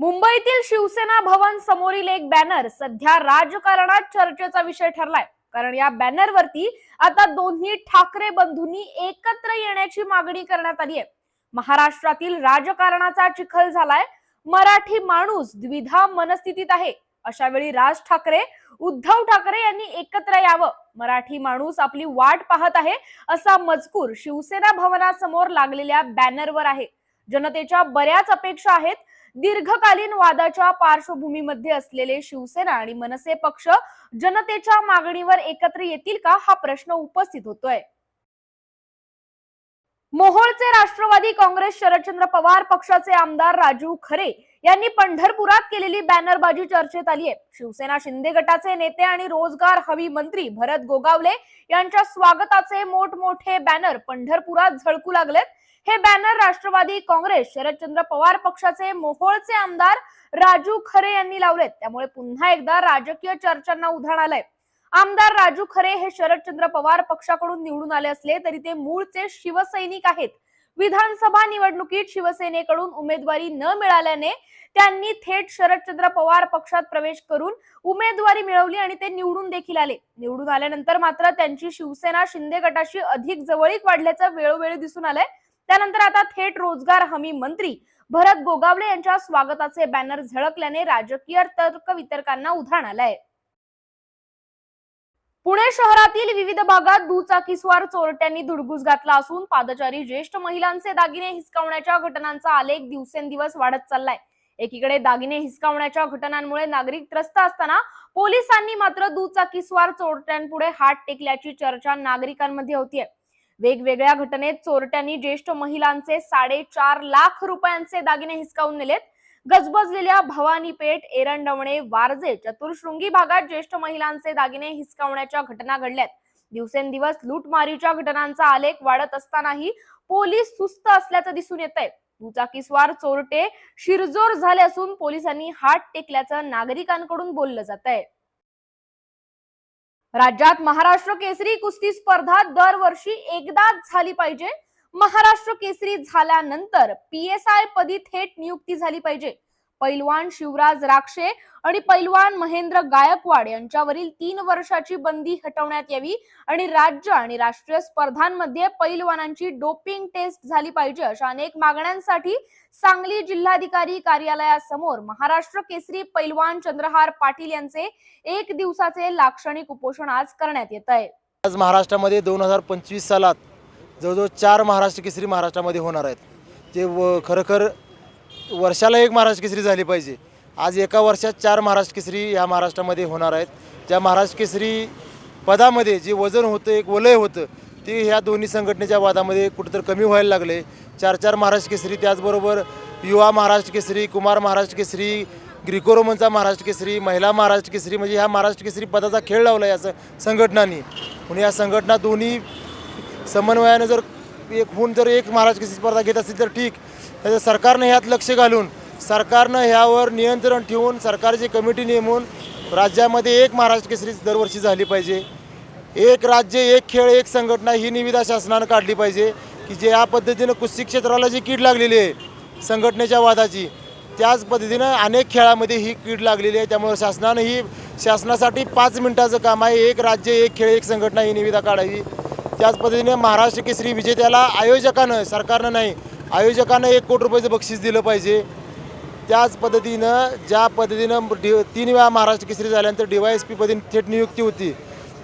मुंबईतील शिवसेना भवन समोरील एक बॅनर सध्या राजकारणात चर्चेचा विषय ठरलाय. कारण या बॅनरवरती आता दोन्ही ठाकरे बंधूंनी एकत्र येण्याची मागणी करण्यात आली आहे. महाराष्ट्रातील राजकारणाचा चिखल झालाय. मराठी माणूस द्विधा मनस्थितीत आहे. अशा वेळी राज ठाकरे उद्धव ठाकरे यांनी एकत्र यावं. मराठी माणूस आपली वाट पाहत आहे असा मजकूर शिवसेना भवनासमोर लागलेल्या बॅनरवर आहे. जनतेच्या बऱ्याच अपेक्षा आहेत. दीर्घकालीन वादाच्या पार्श्वभूमीमध्ये असलेले शिवसेना आणि मनसे पक्ष जनतेच्या मागणीवर एकत्र येतील का हा प्रश्न उपस्थित होतोय. मोहोळचे राष्ट्रवादी काँग्रेस शरदचंद्र पवार पक्षाचे आमदार राजू खरे यांनी पंढरपुरात केलेली बॅनरबाजी चर्चेत आली आहे. शिवसेना शिंदे गटाचे नेते आणि रोजगार हवी मंत्री भरत गोगावले यांच्या स्वागताचे मोठमोठे बॅनर पंढरपुरात झळकू लागलेत. हे बॅनर राष्ट्रवादी काँग्रेस शरदचंद्र पवार पक्षाचे मोहोळचे आमदार राजू खरे यांनी लावलेत. त्यामुळे पुन्हा एकदा राजकीय चर्चांना उधाण आलंय. आमदार राजू खरे हे शरदचंद्र पवार पक्षाकडून निवडून आले असले तरी ते मूळचे शिवसैनिक आहेत. विधानसभा निवडणुकीत शिवसेनेकडून उमेदवारी न मिळाल्याने त्यांनी थेट शरदचंद्र पवार पक्षात प्रवेश करून उमेदवारी मिळवली आणि ते निवडून देखील आले. निवडून आल्यानंतर मात्र त्यांची शिवसेना शिंदे गटाशी अधिक जवळीक वाढल्याचं वेळोवेळी दिसून आलंय. त्यानंतर आता थेट रोजगार हमी मंत्री भरत गोगावले यांच्या स्वागताचे बॅनर झळकल्याने राजकीय तर्क वितरकांना उधाण आलंय. पुणे शहरातील विविध भागात दुचाकीस्वार चोरट्यांनी धुडगूस घातला असून पादचारी ज्येष्ठ महिलांचे दागिने हिसकावण्याच्या घटनांचा आलेख दिवसेंदिवस वाढत चाललाय. एकीकडे दागिने हिसकावण्याच्या घटनांमुळे नागरिक त्रस्त असताना पोलिसांनी मात्र दुचाकीस्वार चोरट्यांपुढे हात टेकल्याची चर्चा नागरिकांमध्ये होतीये. वेगवेगळ्या घटनेत चोरट्यांनी ज्येष्ठ महिलांचे साडेचार लाख रुपयांचे दागिने हिसकावून नेलेत. गजबजलेल्या भवानी पेठ एरंडवणे वारजे चतुर्शृंगी भागात ज्येष्ठ महिलांचे दागिने हिसकावण्याच्या घटना घडल्यात. दिवसेंदिवस लूटमारीच्या घटनांचा आलेख वाढत असतानाही पोलीस सुस्त असल्याचं दिसून येत आहे दुचाकीस्वार चोरटे शिरजोर झाले असून पोलिसांनी हात टेकल्याचं नागरिकांकडून बोललं जात आहे राज्यात महाराष्ट्र केसरी कुस्ती स्पर्धा दरवर्षी एकदाच झाली पाहिजे. महाराष्ट्र केसरी झाल्यानंतर पीएसआय पदी थेट नियुक्ती झाली पाहिजे. पैलवान शिवराज राक्षे आणि पैलवान महेंद्र गायकवाड यांच्यावरील तीन वर्षाची बंदी हटवण्यात यावी आणि राज्य आणि राष्ट्रीय स्पर्धांमध्ये पैलवानांची डोपिंग टेस्ट झाली पाहिजे अशा अनेक मागण्यांसाठी सांगली जिल्हाधिकारी कार्यालयासमोर महाराष्ट्र केसरी पैलवान चंद्रहार पाटील यांचे एक दिवसाचे लाक्षणिक उपोषण आज करण्यात येत आहे. आज महाराष्ट्रामध्ये दोन हजार पंचवीस सालात जवळजवळ चार महाराष्ट्र केसरी महाराष्ट्रामध्ये होणार आहेत. जे व खरोखर वर्षाला एक महाराष्ट्र केसरी झाली पाहिजे. आज एका वर्षात चार महाराष्ट्र केसरी ह्या महाराष्ट्रामध्ये होणार आहेत. त्या महाराष्ट्र केसरी पदामध्ये जे वजन होतं एक वलय होतं ते ह्या दोन्ही संघटनेच्या वादामध्ये कुठंतरी कमी व्हायला लागले. चार चार महाराष्ट्र केसरी त्याचबरोबर युवा महाराष्ट्र केसरी कुमार महाराष्ट्र केसरी ग्रिकोरोमनचा महाराष्ट्र केसरी महिला महाराष्ट्र केसरी म्हणजे ह्या महाराष्ट्र केसरी पदाचा खेळ लावला आहे असं संघटनांनी. म्हणून या संघटना दोन्ही समन्वयानं जर एक होऊन जर एक महाराष्ट्र केसरी स्पर्धा घेत असतील तर ठीक. त्याचं सरकारनं ह्यात लक्ष घालून सरकारनं ह्यावर नियंत्रण ठेवून सरकारची कमिटी नेमून राज्यामध्ये एक महाराष्ट्र केसरी दरवर्षी झाली पाहिजे. एक राज्य एक खेळ एक संघटना ही निविदा शासनानं काढली पाहिजे की जे या पद्धतीनं कुस्ती क्षेत्राला जी कीड लागलेली आहे संघटनेच्या वादाची त्याच पद्धतीनं अनेक खेळामध्ये ही कीड लागलेली आहे. त्यामुळे शासनानं ही शासनासाठी पाच मिनिटाचं काम आहे. एक राज्य एक खेळ एक संघटना ही निविदा काढावी. त्याच पद्धतीने महाराष्ट्र केसरी विजेत्याला आयोजकानं सरकारनं नाही आयोजकानं एक कोटी रुपयाचं बक्षीस दिलं पाहिजे. त्याच पद्धतीनं ज्या पद्धतीनं डी तीन वेळा महाराष्ट्र केसरी झाल्यानंतर डी वाय एस पी पदी थेट नियुक्ती होती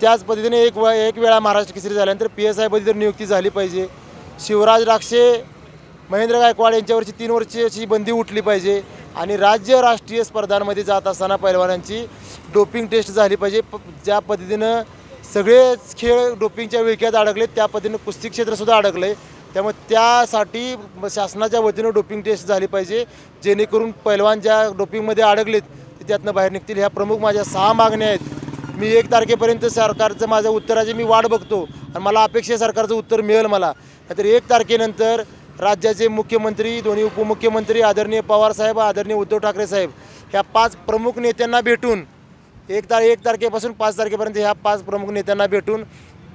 त्याच पद्धतीने एक व एक वेळा महाराष्ट्र केसरी झाल्यानंतर पी एस आय पदी तर नियुक्ती झाली पाहिजे. शिवराज राक्षे महेंद्र गायकवाड यांच्यावरची तीन वर्षाची बंदी उठली पाहिजे आणि राज्य राष्ट्रीय स्पर्धांमध्ये जात असताना पैलवानांची डोपिंग टेस्ट झाली पाहिजे. प ज्या पद्धतीनं सगळेच खेळ डोपिंगच्या विळख्यात अडकलेत त्या पद्धतीनं कुस्ती क्षेत्रसुद्धा अडकलं. आहे त्यामुळे त्यासाठी शासनाच्या वतीनं डोपिंग टेस्ट झाली पाहिजे जेणेकरून पैलवान ज्या डोपिंगमध्ये अडकलेत ते त्यातनं बाहेर निघतील. ह्या प्रमुख माझ्या सहा मागण्या आहेत. मी एक तारखेपर्यंत सरकारचं माझ्या उत्तराची मी वाट बघतो आणि मला अपेक्षा सरकारचं उत्तर मिळेल मला. नाहीतर एक तारखेनंतर राज्याचे मुख्यमंत्री दोन्ही उपमुख्यमंत्री आदरणीय पवारसाहेब आदरणीय उद्धव ठाकरे साहेब ह्या पाच प्रमुख नेत्यांना भेटून एक तार एक तारखेपासून पाच तारखेपर्यंत ह्या पाच प्रमुख नेत्यांना भेटून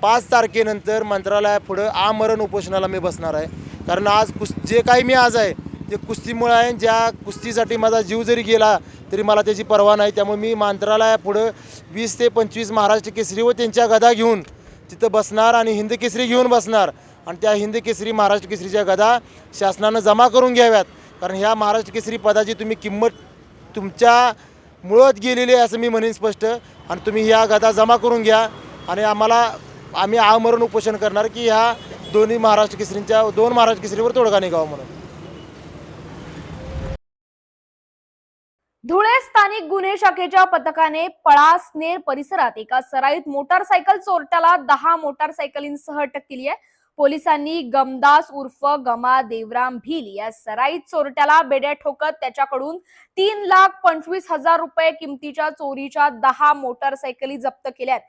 पाच तारखेनंतर मंत्रालयापुढं आमरण उपोषणाला मी बसणार आहे. कारण आज कुस जे काही मी आज आहे ते कुस्तीमुळे आहे ज्या कुस्तीसाठी माझा जीव जरी गेला तरी मला त्याची पर्वा नाही. त्यामुळे मी मंत्रालयापुढं वीस ते पंचवीस महाराष्ट्र केसरी व त्यांच्या गदा घेऊन तिथं बसणार आणि हिंद केसरी घेऊन बसणार. आणि त्या हिंद केसरी महाराष्ट्र केसरीच्या गदा शासनानं जमा करून घ्याव्यात. कारण ह्या महाराष्ट्र केसरी पदाची तुम्ही किंमत तुमच्या मुळत गेलेली आहे असं मी म्हणेन स्पष्ट. आणि तुम्ही ह्या गदा जमा करून घ्या. आणि आम्हाला आम्ही आमरण उपोषण करणार की ह्या दोन्ही महाराष्ट्र केसरींच्या दोन महाराष्ट्र केसरीवर तोडगा निघावा म्हणून. धुळे स्थानिक गुन्हे शाखेच्या पथकाने पळासनेर परिसरात एका सराईत मोटारसायकल चोरट्याला दहा मोटारसायकलींसह अटक केली आहे. पोलिसांनी गमदास उर्फ गमा देवराम भील या सराईत चोरट्याला बेड्या ठोकत त्याच्याकडून तीन लाख पंचवीस हजार रुपये किमतीच्या चोरीच्या दहा मोटारसायकली जप्त केल्यात.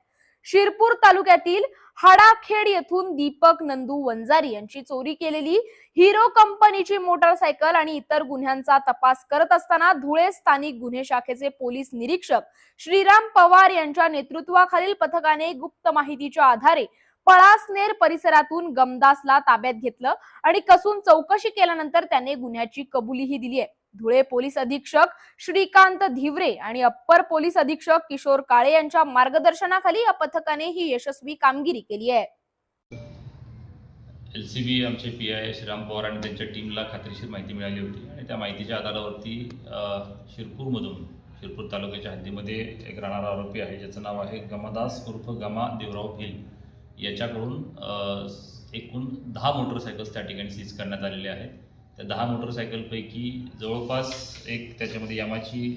शिरपूर तालुक्यातील हाडाखेड येथून दीपक नंदू वंजारी यांची चोरी केलेली हिरो कंपनीची मोटारसायकल आणि इतर गुन्ह्यांचा तपास करत असताना धुळे स्थानिक गुन्हे शाखेचे पोलीस निरीक्षक श्रीराम पवार यांच्या नेतृत्वाखालील पथकाने गुप्त माहितीच्या आधारे पळासनेर परिसरातून गमदासला ताब्यात घेतलं आणि कसून चौकशी केल्यानंतर त्याने गुन्ह्याची कबुलीही दिली आहे. धुळे पोलीस अधीक्षक श्रीकांत धिवरे आणि अप्पर पोलीस अधीक्षक किशोर काळे यांच्या मार्गदर्शनाखाली या पथकाने ही यशस्वी कामगिरी केली आहे. एल सी बी आमचे पी आय श्रीराम पवार आणि त्यांच्या टीमला खात्रीशीर माहिती मिळाली होती आणि त्या माहितीच्या आधारावरती शिरपूरमधून शिरपूर तालुक्याच्या हद्दीमध्ये एक राहणारा आरोपी आहे ज्याचं नाव आहे गमादास उर्फ गमा देवराव भिल. याच्याकडून एकूण दहा मोटरसायकल्स त्या ठिकाणी सीज करण्यात आलेले आहेत. त्या दहा मोटरसायकलपैकी जवळपास एक त्याच्यामध्ये यामाची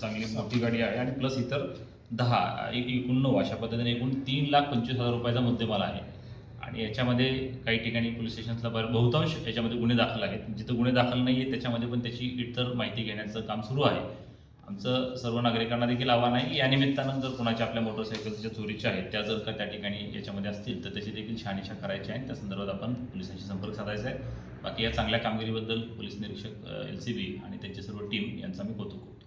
चांगली मोठी गाडी आहे आणि प्लस इतर दहा एकूण नऊ अशा पद्धतीने एकूण तीन लाख पंचवीस हजार रुपयाचा मुद्देमाल आहे. आणि याच्यामध्ये काही ठिकाणी पोलीस स्टेशन्सला बरं बहुतांश याच्यामध्ये गुन्हे दाखल आहेत. जिथं गुन्हे दाखल नाही आहेत त्याच्यामध्ये पण त्याची इतर माहिती घेण्याचं काम सुरू आहे. आमचं सर्व नागरिकांना देखील आव्हान आहे. की या निमित्तानं जर कोणाच्या आपल्या मोटरसायकलच्या ज्या चोरीच्या आहेत त्या जर का त्या ठिकाणी याच्यामध्ये असतील तर त्याची देखील शहानिशा करायची आहे. त्या संदर्भात आपण पोलिसांशी संपर्क साधायचा आहे. बाकी या चांगल्या कामगिरीबद्दल पोलीस निरीक्षक एल सी बी आणि त्यांची सर्व टीम यांचा मी कौतुक करतो.